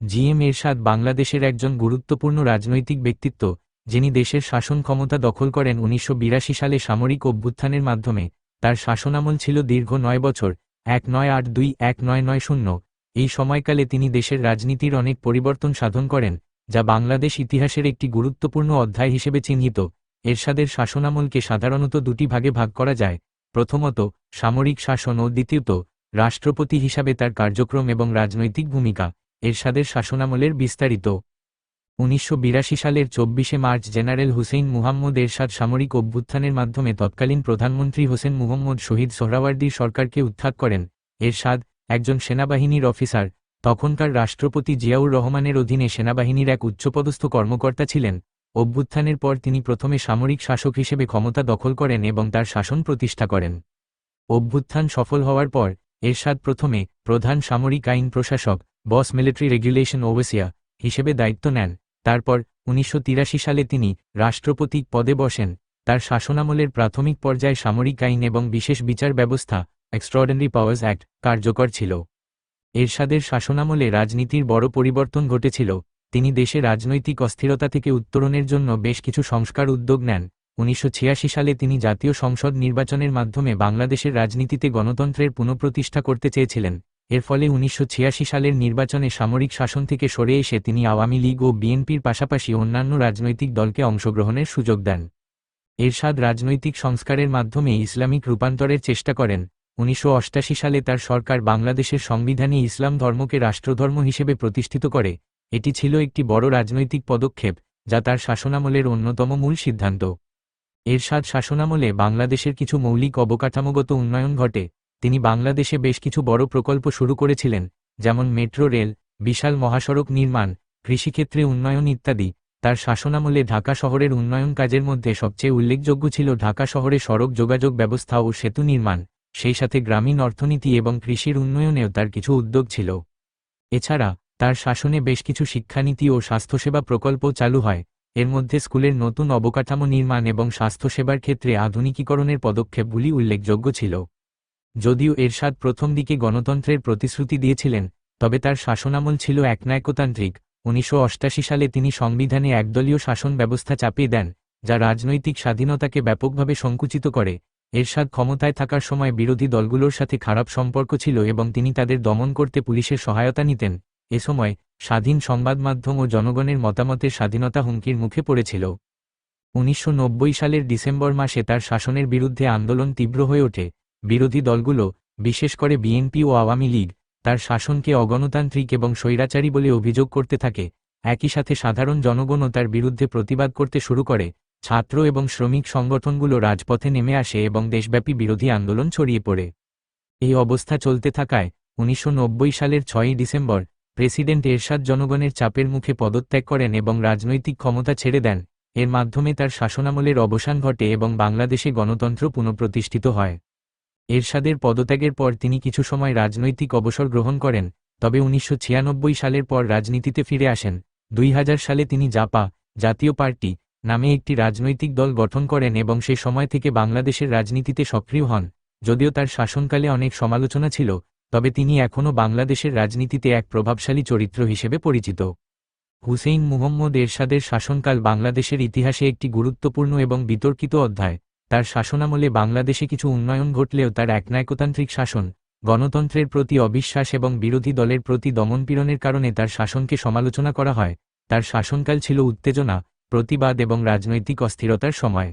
G M এরশাদ বাংলাদেশের একজন গুরুত্বপূর্ণ রাজনৈতিক ব্যক্তিত্ব, যিনি দেশের শাসন ক্ষমতা দখল করেন উনিশশো বিরাশি সালে সামরিক অভ্যুত্থানের মাধ্যমে, তার শাসনামল ছিল দীর্ঘ নয় বছর, এক নয় আট দুই এক নয় নয় শূন্য। এই সময়কালে তিনি দেশের রাজনীতির অনেক পরিবর্তন সাধন করেন, যা বাংলাদেশ ইতিহাসের একটি গুরুত্বপূর্ণ অধ্যায় হিসেবে চিহ্নিত। এরশাদের শাসনামলকে সাধারণত দুটি ভাগে ভাগ করা যায়, প্রথমত, সামরিক শাসন ও দ্বিতীয়ত, রাষ্ট্রপতি হিসাবে তার কার্যক্রম এবং রাজনৈতিক ভূমিকা। এরশাদের শাসনামলের বিস্তারিত। উনিশশো বিরাশি সালের চব্বিশে মার্চ জেনারেল হুসেইন মুহাম্মদ এরশাদ সামরিক অভ্যুত্থানের মাধ্যমে তৎকালীন প্রধানমন্ত্রী হোসেন মুহম্মদ শহীদ সোহরাওয়ার্দীর সরকারকে উৎখাত করেন। এরশাদ, একজন সেনাবাহিনীর অফিসার, তখনকার রাষ্ট্রপতি জিয়াউর রহমানের অধীনে সেনাবাহিনীর এক উচ্চপদস্থ কর্মকর্তা ছিলেন। অভ্যুত্থানের পর তিনি প্রথমে সামরিক শাসক হিসেবে ক্ষমতা দখল করেন এবং তার শাসন প্রতিষ্ঠা করেন। অভ্যুত্থান সফল হওয়ার পর, এরশাদ প্রথমে প্রধান সামরিক আইন প্রশাসক বস মিলিটারি রেগুলেশন ওভেসিয়া হিসেবে দায়িত্ব নেন। তারপর উনিশশো তিরাশি সালে তিনি রাষ্ট্রপতি পদে বসেন। তার শাসনামলের প্রাথমিক পর্যায়ে সামরিক আইন এবং বিশেষ বিচার ব্যবস্থা এক্সট্রাঅর্ডিনারি পাওয়ার্স অ্যাক্ট কার্যকর ছিল। এরশাদের শাসনামলে রাজনীতির বড় পরিবর্তন ঘটেছিল। তিনি দেশে রাজনৈতিক অস্থিরতা থেকে উত্তরণের জন্য বেশ কিছু সংস্কার উদ্যোগ নেন। উনিশশো ছিয়াশি সালে তিনি জাতীয় সংসদ নির্বাচনের মাধ্যমে বাংলাদেশের রাজনীতিতে গণতন্ত্রের পুনঃপ্রতিষ্ঠা করতে চেয়েছিলেন। এর ফলে উনিশশো ছিয়াশি সালের নির্বাচনে সামরিক শাসন থেকে সরে এসে তিনি আওয়ামী লীগ ও বিএনপির পাশাপাশি অন্যান্য রাজনৈতিক দলকে অংশগ্রহণের সুযোগ দেন। এরশাদ রাজনৈতিক সংস্কারের মাধ্যমে ইসলামিক রূপান্তরের চেষ্টা করেন। উনিশশো সালে তার সরকার বাংলাদেশের সংবিধানে ইসলাম ধর্মকে রাষ্ট্রধর্ম হিসেবে প্রতিষ্ঠিত করে। এটি ছিল একটি বড় রাজনৈতিক পদক্ষেপ, যা তার শাসনামলের অন্যতম মূল সিদ্ধান্ত। এরশাদ শাসনামলে বাংলাদেশের কিছু মৌলিক অবকাঠামোগত উন্নয়ন ঘটে। তিনি বাংলাদেশে বেশ কিছু বড় প্রকল্প শুরু করেছিলেন, যেমন মেট্রো রেল, বিশাল মহাসড়ক নির্মাণ, কৃষিক্ষেত্রে উন্নয়ন ইত্যাদি। তার শাসনামলে ঢাকা শহরের উন্নয়ন কাজের মধ্যে সবচেয়ে উল্লেখযোগ্য ছিল ঢাকা শহরে সড়ক যোগাযোগ ব্যবস্থা ও সেতু নির্মাণ। সেই সাথে গ্রামীণ অর্থনীতি এবং কৃষির উন্নয়নেও তার কিছু উদ্যোগ ছিল। এছাড়া, তার শাসনে বেশ কিছু শিক্ষানীতি ও স্বাস্থ্যসেবা প্রকল্প চালু হয়। এর মধ্যে স্কুলের নতুন অবকাঠামো নির্মাণ এবং স্বাস্থ্যসেবার ক্ষেত্রে আধুনিকীকরণের পদক্ষেপগুলি উল্লেখযোগ্য ছিল। যদিও এরশাদ প্রথম দিকে গণতন্ত্রের প্রতিশ্রুতি দিয়েছিলেন, তবে তার শাসনামল ছিল একনায়কতান্ত্রিক। উনিশশো সালে তিনি সংবিধানে একদলীয় শাসন ব্যবস্থা চাপিয়ে দেন, যা রাজনৈতিক স্বাধীনতাকে ব্যাপকভাবে সংকুচিত করে। এরশাদ ক্ষমতায় থাকার সময় বিরোধী দলগুলোর সাথে খারাপ সম্পর্ক ছিল এবং তিনি তাদের দমন করতে পুলিশের সহায়তা নিতেন। এ সময় স্বাধীন সংবাদ মাধ্যম ও জনগণের মতামতের স্বাধীনতা হুমকির মুখে পড়েছিল। উনিশশো নব্বই সালের ডিসেম্বর মাসে তার শাসনের বিরুদ্ধে আন্দোলন তীব্র হয়ে ওঠে। বিরোধী দলগুলো, বিশেষ করে বিএনপি ও আওয়ামী লীগ, তার শাসনকে অগণতান্ত্রিক এবং স্বৈরাচারী বলে অভিযোগ করতে থাকে। একই সাথে সাধারণ জনগণও তার বিরুদ্ধে প্রতিবাদ করতে শুরু করে। ছাত্র এবং শ্রমিক সংগঠনগুলো রাজপথে নেমে আসে এবং দেশব্যাপী বিরোধী আন্দোলন ছড়িয়ে পড়ে। এই অবস্থা চলতে থাকায় উনিশশো নব্বই সালের ছয়ই ডিসেম্বর প্রেসিডেন্ট এরশাদ জনগণের চাপের মুখে পদত্যাগ করেন এবং রাজনৈতিক ক্ষমতা ছেড়ে দেন। এর মাধ্যমে তার শাসনামলের অবসান ঘটে এবং বাংলাদেশে গণতন্ত্র পুনঃপ্রতিষ্ঠিত হয়। এরশাদের পদত্যাগের পর তিনি কিছু সময় রাজনৈতিক অবসর গ্রহণ করেন, তবে উনিশশো ছিয়ানব্বই সালের পর রাজনীতিতে ফিরে আসেন। দুই হাজার সালে তিনি জাপা জাতীয় পার্টি নামে একটি রাজনৈতিক দল গঠন করেন এবং সে সময় থেকে বাংলাদেশের রাজনীতিতে সক্রিয় হন, যদিও তার শাসনকালে অনেক সমালোচনা ছিল, তবে তিনি এখনও বাংলাদেশের রাজনীতিতে এক প্রভাবশালী চরিত্র হিসেবে পরিচিত। হুসেইন মুহম্মদ এরশাদের শাসনকাল বাংলাদেশের ইতিহাসে একটি গুরুত্বপূর্ণ এবং বিতর্কিত অধ্যায়। তার শাসনামলে বাংলাদেশে কিছু উন্নয়ন ঘটলেও তার একনায়কতান্ত্রিক শাসন, গণতন্ত্রের প্রতি অবিশ্বাস এবং বিরোধী দলের প্রতি দমনপীড়নের কারণে তার শাসনকে সমালোচনা করা হয়। তার শাসনকাল ছিল উত্তেজনা, প্রতিবাদ এবং রাজনৈতিক অস্থিরতার সময়।